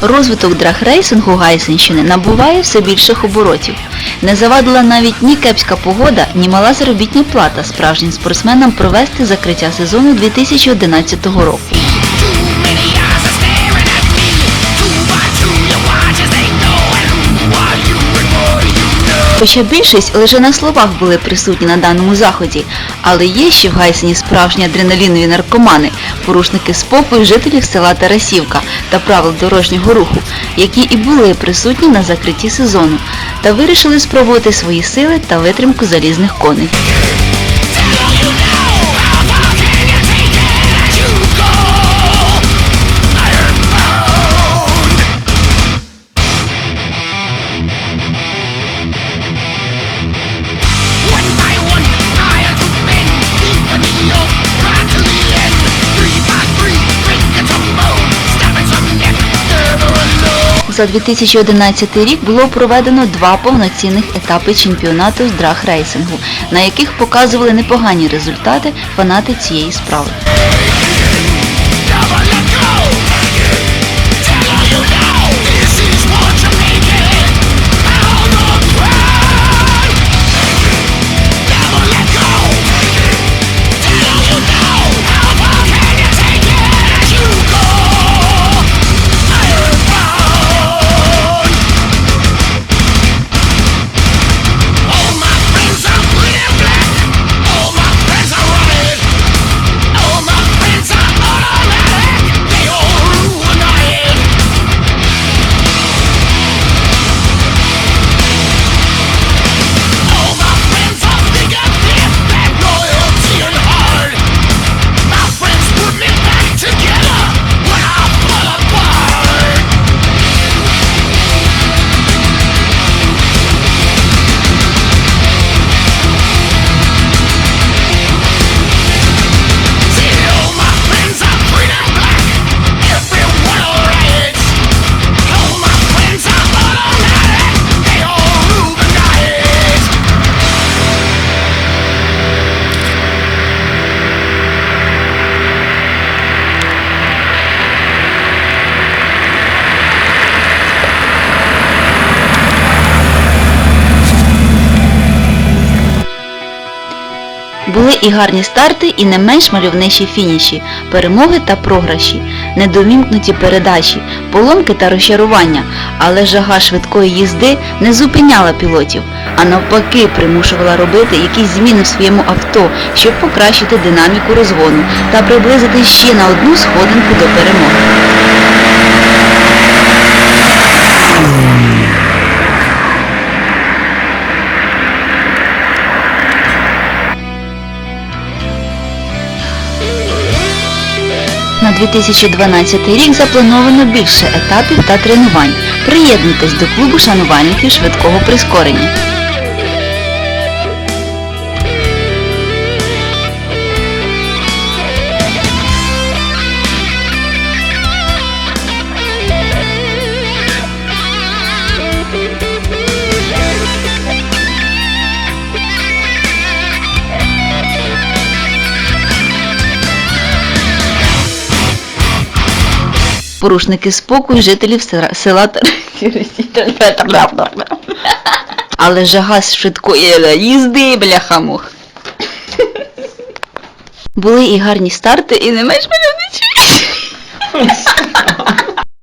Розвиток драгрейсингу Гайсенщини набуває все більших оборотів. Не завадила навіть ні кепська погода, ні мала заробітня плата справжнім спортсменам провести закриття сезону 2011 року. Хоча більшість лише на словах були присутні на даному заході, але є ще в Гайсені справжні адреналінові наркомани, порушники спокою жителів села Тарасівка та правил дорожнього руху, які і були присутні на закритті сезону та вирішили спробувати свої сили та витримку залізних коней. За 2011 рік було проведено два повноцінних етапи чемпіонату з драг-рейсингу, на яких показували непогані результати фанати цієї справи. Були і гарні старти, і не менш мальовничі фініші, перемоги та програші, недовімкнуті передачі, поломки та розчарування, але жага швидкої їзди не зупиняла пілотів, а навпаки примушувала робити якісь зміни в своєму авто, щоб покращити динаміку розгону та приблизити ще на одну сходинку до перемоги. 2012 рік заплановано більше етапів та тренувань. Приєднуйтесь до клубу шанувальників швидкого прискорення. Порушники спокою жителів села- Але жага з швидкої їзди, бляхамух. Були і гарні старти, і не менш мальовничі.